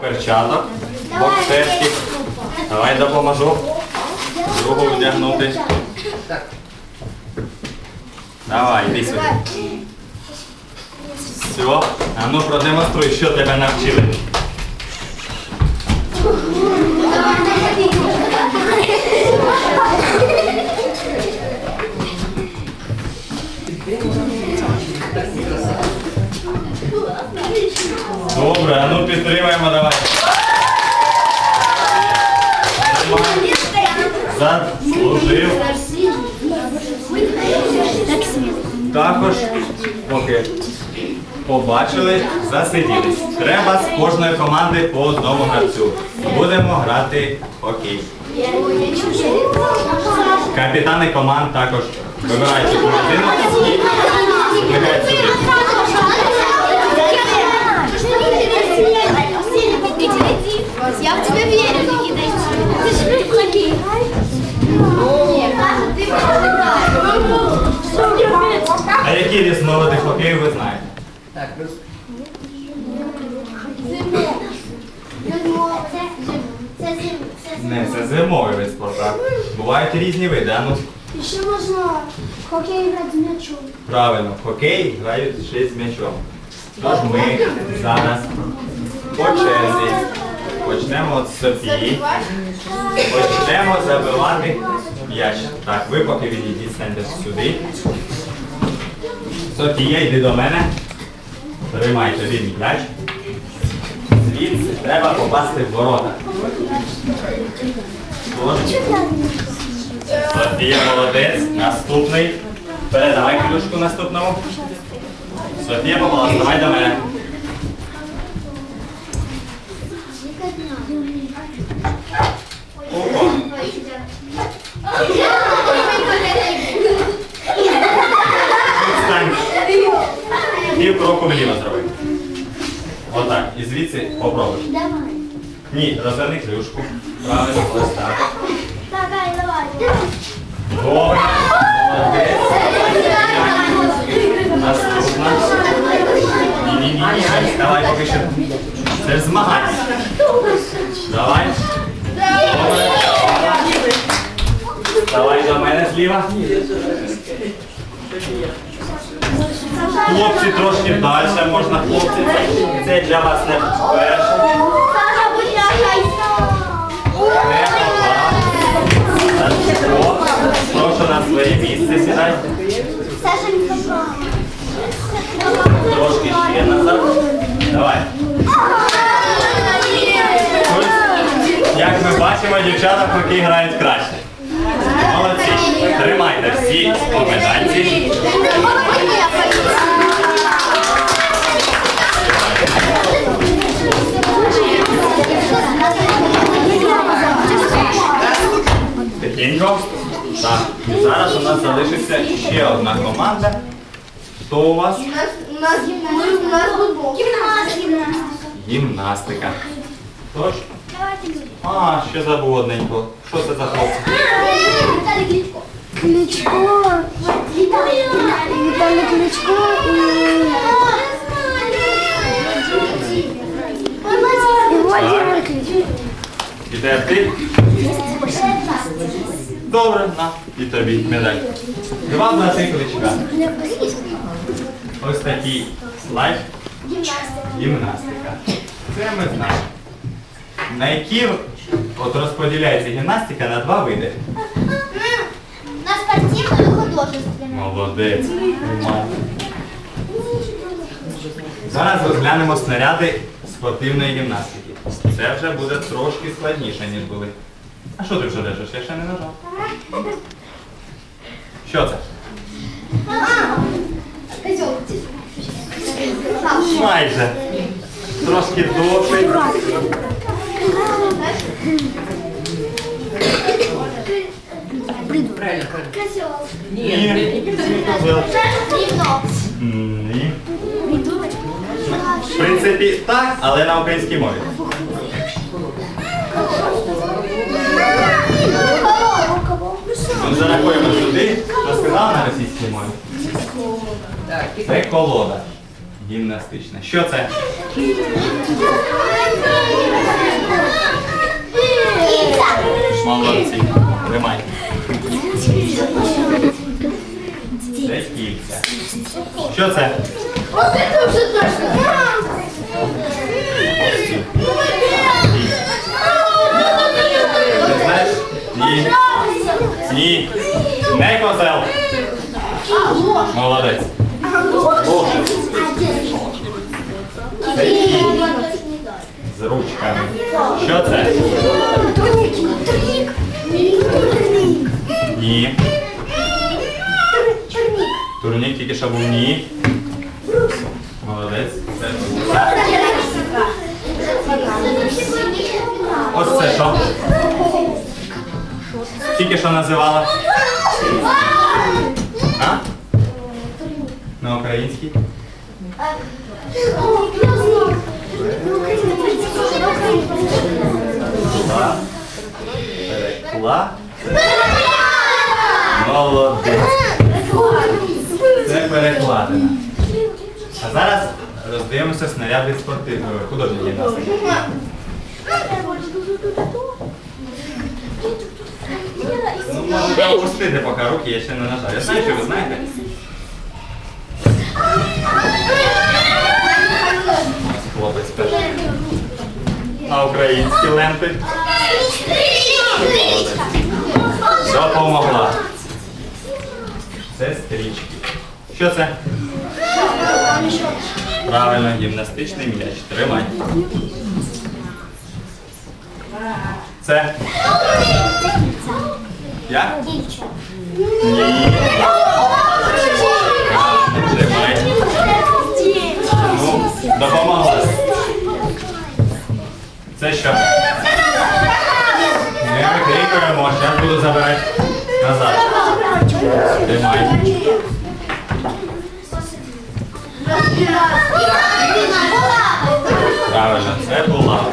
перчаток боксерських. Давай допоможу. Другу вдягнути. Давай, йди сюди. Все. А ну продемонструй, що тебе навчили. Добре, а ну підтримаємо, давай. Заслужив. Також, поки побачили, засиділись. Треба з кожної команди по одному гравцю. Будемо грати в хокей. Капітани команд також вибирають людину і викликають сюди. Я в тебя верю, Никита. Ты же играешь. А які різновиди хокею ви знаєте? Так, ну, Не, це зимовий вид спорту. Бувають різні види. А ну, Еще можно хоккей играть с мячом. правильно, в хокей грають ще з м'ячом. Тож ми зараз по черзі почнемо з Софії. Почнемо забивати м'яч. Так, ви поки відійдіть, станьте сюди. Софія, йди до мене. Тримай тобі м'яч. Звідси треба попасти в ворота. Софія молодець. Наступний. Передавай ключку наступному. Софія попалась, давай до мене. Опа. Встань. Пів кроку вліво зроби. Отак. І звідси попробуй. Давай. Ні, розверни клюшку. Правильно, ось так. Давай, давай. Добре. Молодець. Наступна. Ні, ні, ні, ні. Давай поки що. Це ж змагання. Давай. Добре. Давай до мене зліва. Хлопці трошки далі можна, хлопці. Це- для вас не перше. Прошу на своє місце сідай. Трошки ще назад. Давай. Як ми бачимо, дівчата хокей грають краще. Молодці. Тримайте всі по медальці. Тихенько. Так. І зараз у нас залишиться ще одна команда. Хто у вас? У нас футбол. Гимнастика. Гімнастика. Тож? А, ще забув одненько. Що це за хлопці? Кличко. Виталий Кличко Владимир Кличко. Іде ти? Добре, на. І тобі медаль. Два брати кличка. Ось такий слайд. Гімнастика. Це ми знаємо. На які от розподіляється гімнастика на два види. На спортивную и художественную. Молодець. Зараз розглянемо снаряди спортивної гімнастики. Це вже буде трошки складніше, ніж були. А що ти вже держиш? Я ще не нажав. Що це? Козел. Майже. Трошки довший. Правильно. Козел. Ні. Не козел. В принципі, так, але на українській мові. Ми зарахуємо сюди, що на російській мові. Це колода гімнастична. Що це? Молодці. Тримай. Це кільця. Що це? Оце вже точно. Ні. Не козел. Молодець. Ну, О. З ручками. Що це? Турник. Турник. Ні. Турник. Турнік тільки що був ні. Молодець. Це Ось це що? Тільки що називала? А? На українській? А зараз роздивимося снаряди спортивної художньої гімнастики. Ну, можете опустити поки руки, я ще не нажав. Я знаю, що ви знаєте. Хлопець перший. На українські ленти. Допомогла. Це стрічки. Що це? Правильно, гімнастичний м'яч. Тримай. Це. Я? Ні. Тримай. Ну, допомогла. Це що? Ми викрикуємо, зараз буду забирати назад. Тримай. Правильно, це була.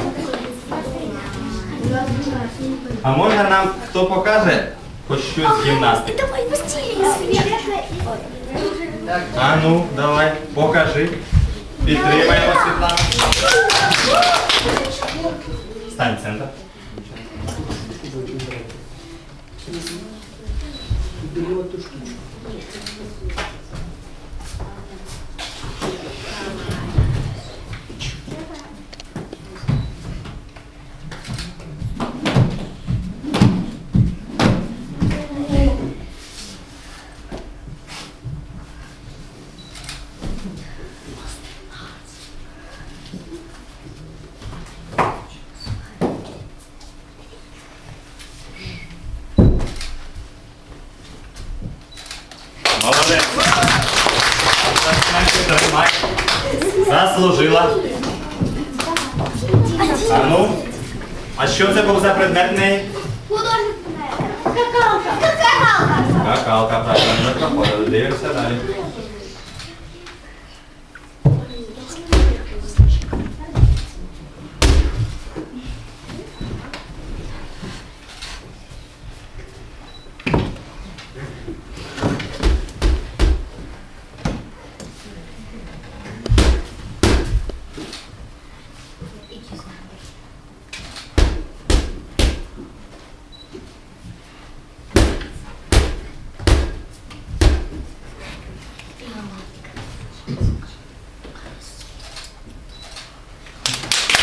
А може нам хто покаже хоч щось з гімнастики? Давай быстрее. А ну, давай, покажи. Підтримаємо Світлану. Стань центр. Молодець. Заснайся, тримай. Заслужила. А ну. А що це був за предмет неї? Какалка. Какалка. Какалка, правильно, вже проходили. Дивимося далі.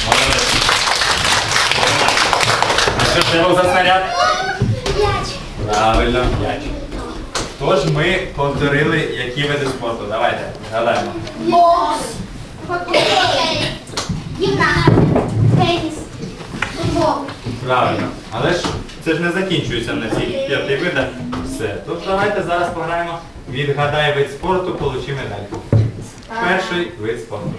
Молодець. А що це був за снаряд? Правильно, м'яч. Тож ми повторили, які види спорту. Давайте, згадаємо. Бокс. Гімнастика. Теніс. Футбол. Правильно. Але ж це ж не закінчується на цих п'яти видах. Все. Тож давайте зараз пограємо. Відгадай вид спорту, получи медальку. Перший вид спорту.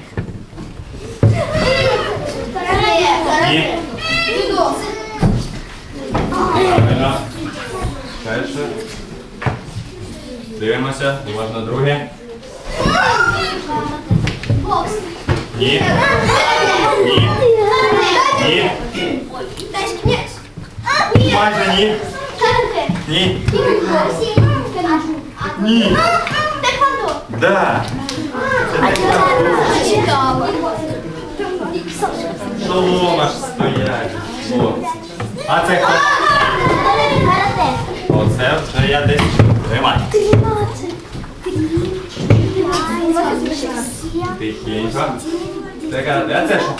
Ні. Правильно. Перше. Дивимося. Уважно друге. Ні. Ні. Ні. Майже ні. Ні. Ні. Ні. Да. Це таке Читала. шолома ж стоять. Хлопці. А це хто? Оце вже я десь чув. Тримай. Тихенько. Карате. А це що?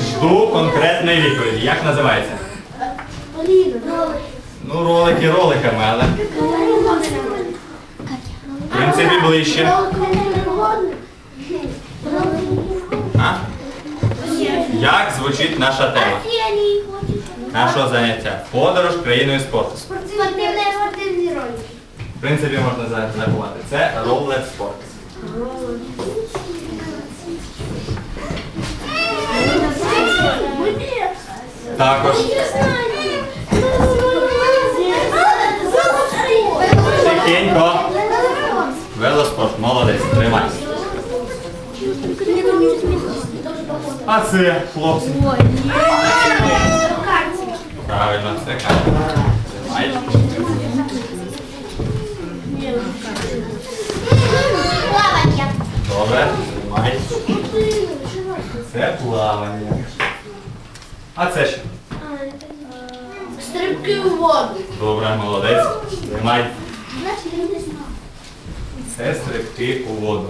Жду конкретної відповіді. Як називається? Ну, ролики роликами, але в принципі ближче. Як звучить наша тема? Нашого заняття? Подорож країною спорту. Спортивні ролі. В принципі, можна за- зарахувати. Це роллер спорт. Також тихенько. Велоспорт, молодець, тримай. А це, хлопці. Правильно, це карта. Тримай. Плавання. Добре, тримай. Це плавання. А це що? Стрибки у воду. Добре, молодець. Тримай. Це стрибки у воду.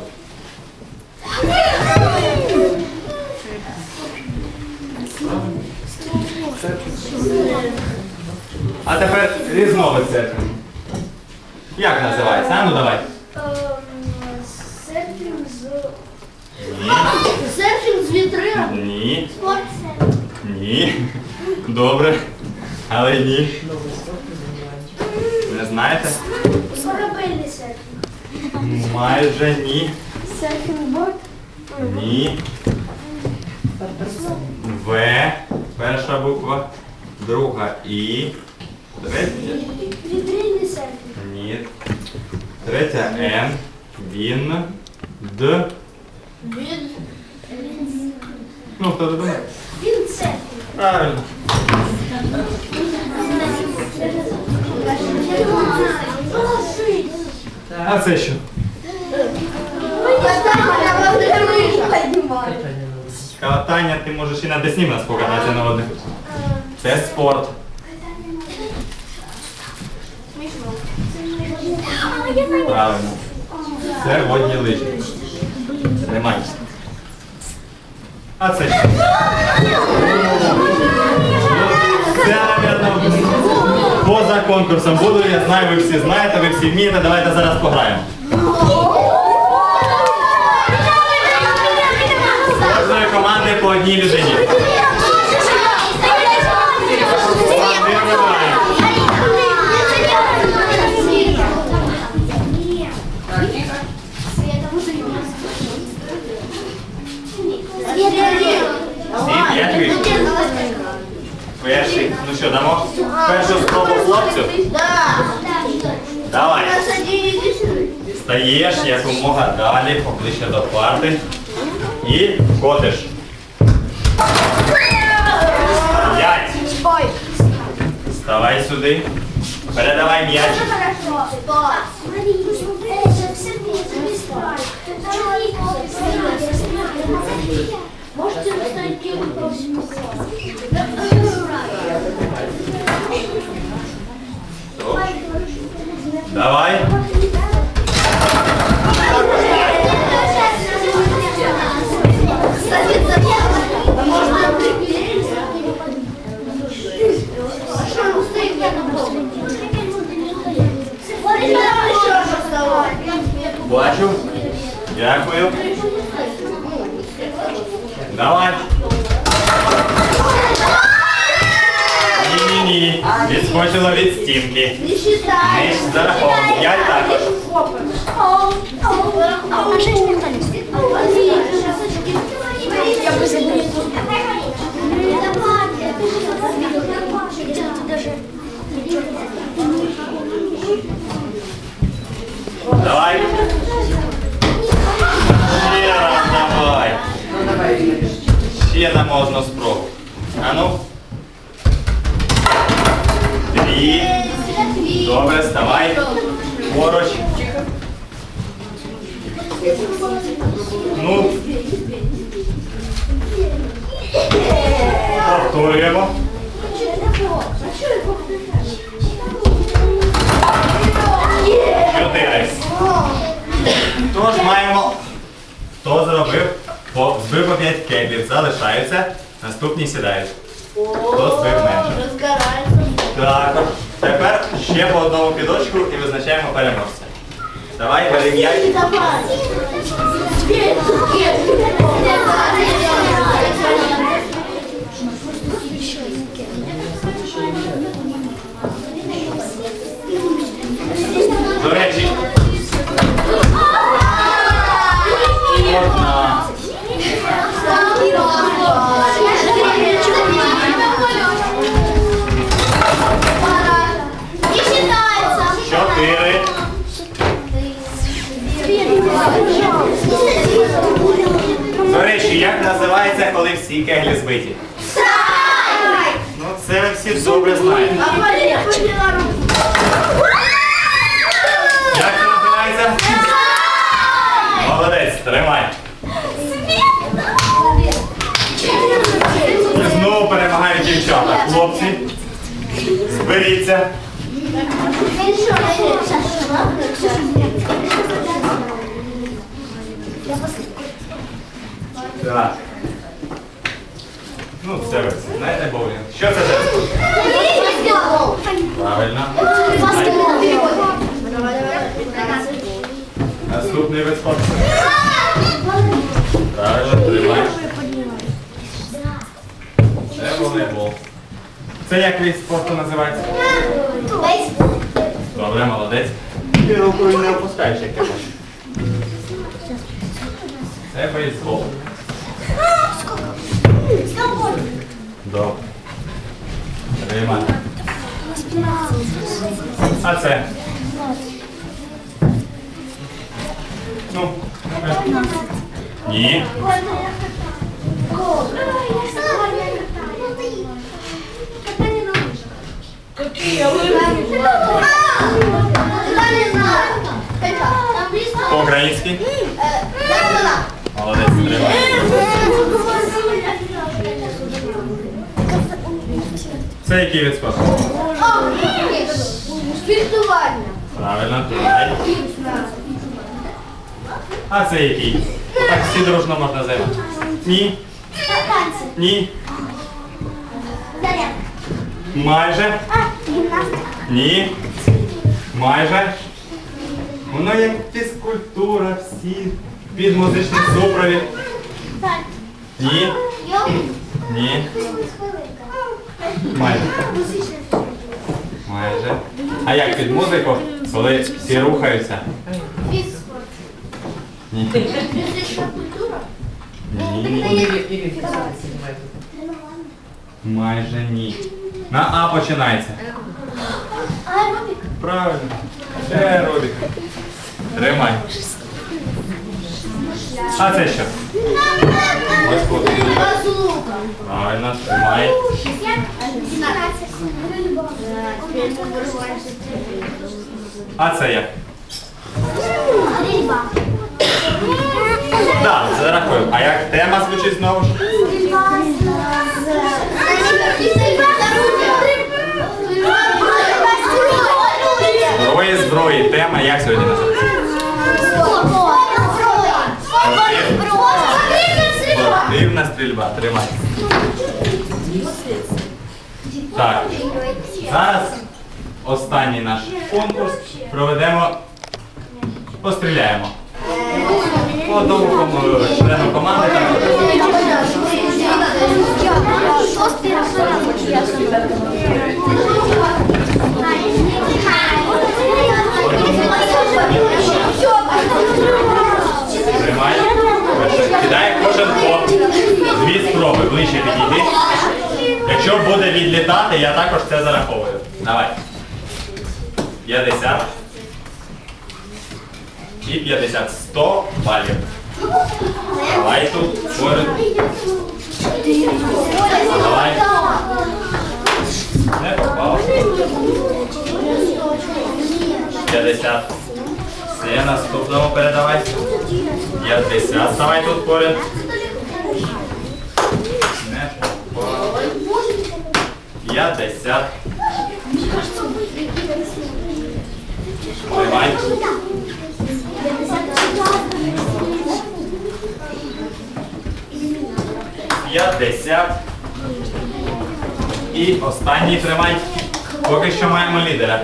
А тепер різновид серфінгу. Як називається? А ну давай. Серфінг з... Ні. Серфінг з вітрина. Ні. Спорт Ні. Добре. Але ні. Не знаєте? Корабельний серфінг. Майже ні. Серфінг-борд. Ні. В. Перша буква. Друга І. Третя. Вітрильний серфінг. Ні. Третя Н. Він. Д. Він... Ну, хто додумає? Він серфінг. Правильно. А це що? Катання ти можеш і на десні в нас покататися на одних. Це спорт. Правильно. Це водні лижі. Тримай. А це що? Це, поза конкурсом буду, я знаю, ви всі знаєте, ви всі вмієте, давайте зараз пограємо. Кожної команди по одній людині. Перший. Ну що, дамо першу спробу хлопцю? Давай. Стаєш якомога далі, поближче до парти. І котиш. П'ять. Вставай сюди. Передавай м'яч. Можете поставить кем Давай. Бачу. Дякую. Давай. Ні-ні-ні. Відскочило від стінки. Не считай. Не зараховано. Я також. А шесть никто не Я бы Давай. Ще раз давай. Ну давай, Ігор. Ще дамо одну спробу. А ну. Дві. Добре, вставай. Поруч. Ну. Повторюємо. Чотири. Тож маємо, хто зробив, по, збив по 5 кеглів, залишаються, наступні сідають. Хто збив менше. Так, тепер ще по одному підочку і визначаємо переможця. Давай, перем'яй. До речі. Коли всі кеглі збиті? Ну, це ви всі добре знаєте. Як це називається? Молодець, тримай. І знову перемагають дівчата. Хлопці, зберіться. Так. Ну, це ви знаєте боулінг. Що це за? Правильно. Наступний вид спорту. Правильно, тримай. Це волейбол. Це як вид спорту називається? Бейсбол. Добре, молодець. Ти рукою не опускаєш, як ти хочеш. Це бейсбол. Добре. Тримай. А це? Ну, ну-ка. Ні. По-українськи. Молодець, тримай. Це який від спорту? Фехтування. Правильно, тримай. А це який? Так всі дружно можна займати. Ні, Танці. ні, Зарядка. майже, гімнастика. ні, майже. Воно як фізкультура, всі під музичний супровід. Ні, Йоги. ні, майже. Майже. А як під музику, коли всі рухаються? Ні. Снимает. Майже ні. На А починається. Аеробік. Правильно. Аеробік. Тримай. А це що? Правильно. А це як? Так, зарахуємо. А як тема звучить знову ж? Зброї, зброї. Тема як сьогодні називається? Спортивна стрільба. Тримай. Так. Зараз останній наш конкурс. Проведемо. Постріляємо. По одному члену команди. Тримай. Кидає кожен по дві спроби. Ближче підійди. Якщо буде відлітати, я також це зараховую. Давай. 50. І 50. 100 балів. Давай тут. Поряд. Давай. Не попав. 50. Все, наступному передавай. 50. Ставай тут поряд. Не попало. 50. Тримай. І останній тримай. Поки що маємо лідера.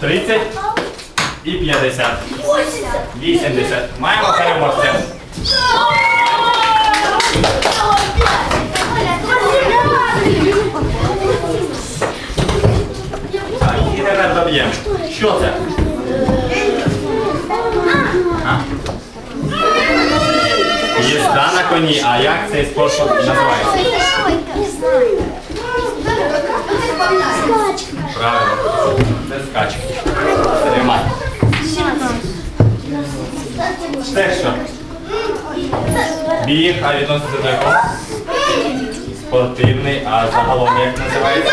30 і 50. 80. Маємо переможця. Так, і тепер доб'ємо. Що це? А? Їзда на коні. А як цей спорт називається? Правильно. Це скачка. Тримай. Що? Біг, а відноситься до якого? Спортивний, а загалом як називається?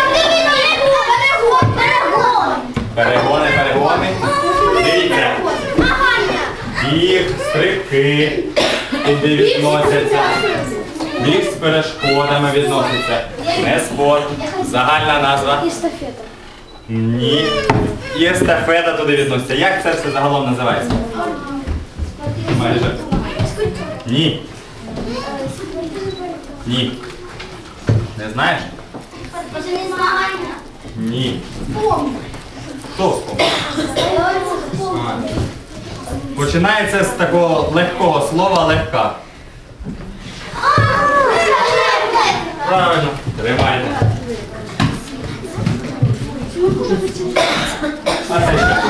Перегони, перегони. Дивіться. Біг, стрибки, куди відносяться. Біг з перешкодами відноситься. Не спорт. Загальна назва. Ні. І естафета туди відноситься. Як це все загалом називається? Майже. Ні. Ні. Не знаєш? Ні. Хто вспомнив? Починається з такого легкого слова легка. Правильно. Тримайте. А це що?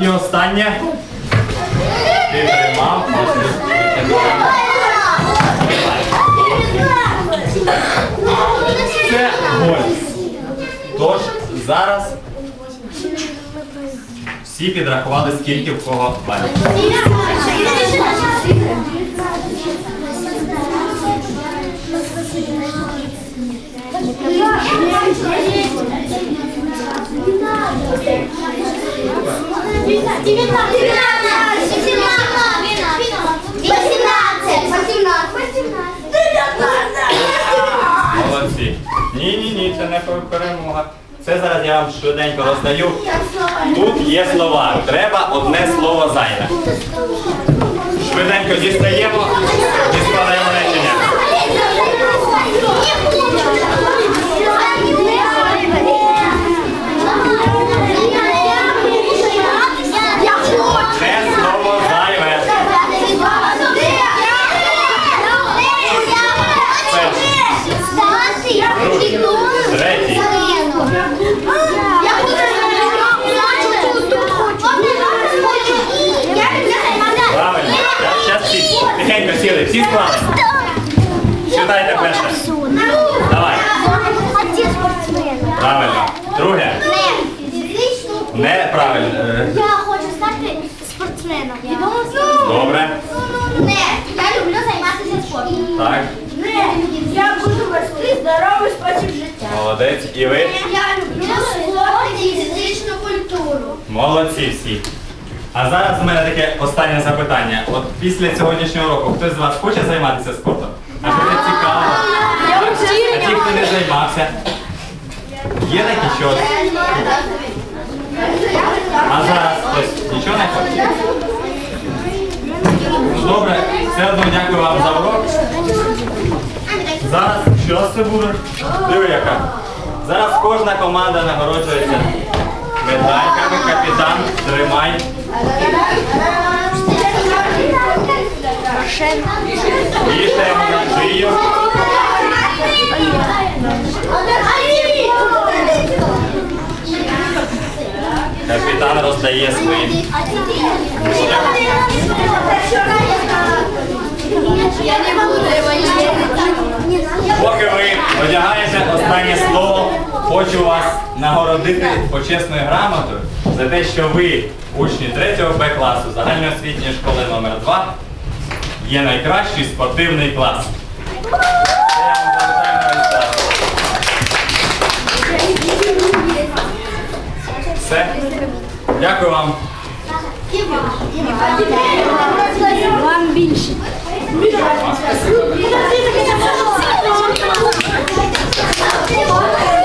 І останнє. Ти витягнув. Це гольф. Тож зараз всі підрахували, скільки в кого балів. Молодці. Ні, ні, ні, це не перемога. Це зараз я вам швиденько роздаю. Тут є слова. Треба одне слово зайве. Швиденько дістаємо Молодець. І ви? Я люблю спорт і фізичну культуру. Молодці всі. А зараз у мене таке останнє запитання. От після сьогоднішнього року хтось з вас хоче займатися спортом? А що це цікаво? А ті, хто не займався? Є такі що? А зараз хтось нічого не хоче? Добре, все одно дякую вам за урок. Зараз що це буде? Диви яка. Зараз кожна команда нагороджується медальками. Капітан, тримай. Вішаємо на шию. Капітан роздає свої. Я не буду Поки ви одягаєте останнє слово, хочу вас нагородити почесною грамотою за те, що ви, учні 3 Б класу загальноосвітньої школи номер 2 є найкращий спортивний клас. Все. Дякую вам. Вам більше. 언니 뭐 할까요?